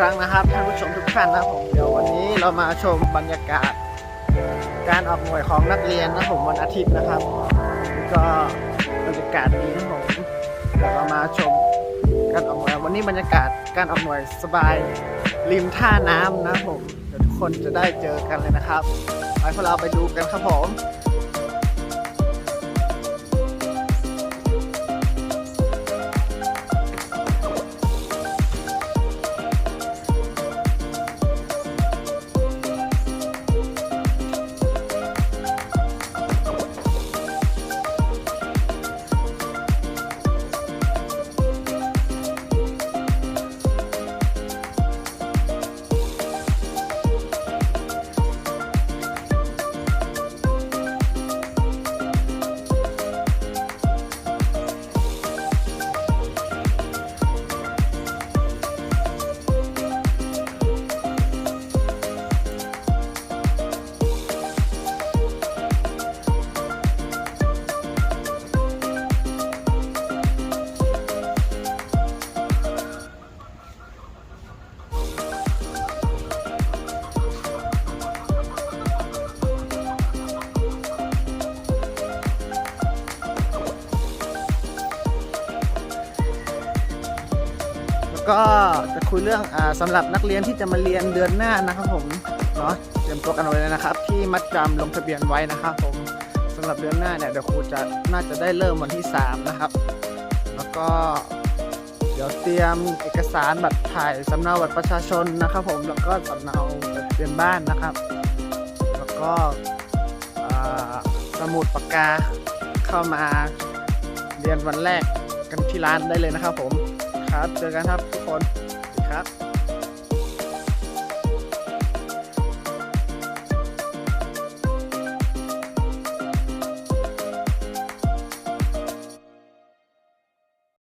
ครั้งนะครับท่านผู้ชมทุกท่านนะผมเดี๋ยววันนี้เรามาชมบรรยากาศ การออกหน่วยของนักเรียนนะผมวันอาทิตย์นะครับ ก็บรรยากาศดีนะผมเดี๋ยวเรามาชมการออกหน่วยวันนี้บรรยากาศการออกหน่วยสบายริมท่าน้ำนะผมเดี๋ยวทุกคนจะได้เจอกันเลยนะครับไปพวกเราไปดูกันครับผม ก็จะคุยเรื่องอาสำหรับนักเรียนที่จะมาเรียนเดือนหน้านะครับผมเนาะเตรียมตัวกันไว้เลยนะครับ ที่มัดจำลงทะเบียนไว้นะครับผมสำหรับเดือนหน้าเนี่ยเดี๋ยวครูจะน่าจะได้เริ่มวันที่ 3 นะครับ แล้วก็เดี๋ยวเตรียมเอกสารบัตรถ่ายสำเนาบัตรประชาชนนะครับ ผมแล้วก็สำเนาทะเบียนบ้านนะครับ แล้วก็สมุดปากกาเข้ามาเรียนวันแรกกันที่ร้านได้เลยนะครับผม ครับ เจอกันครับทุกคนสวัสดีครับ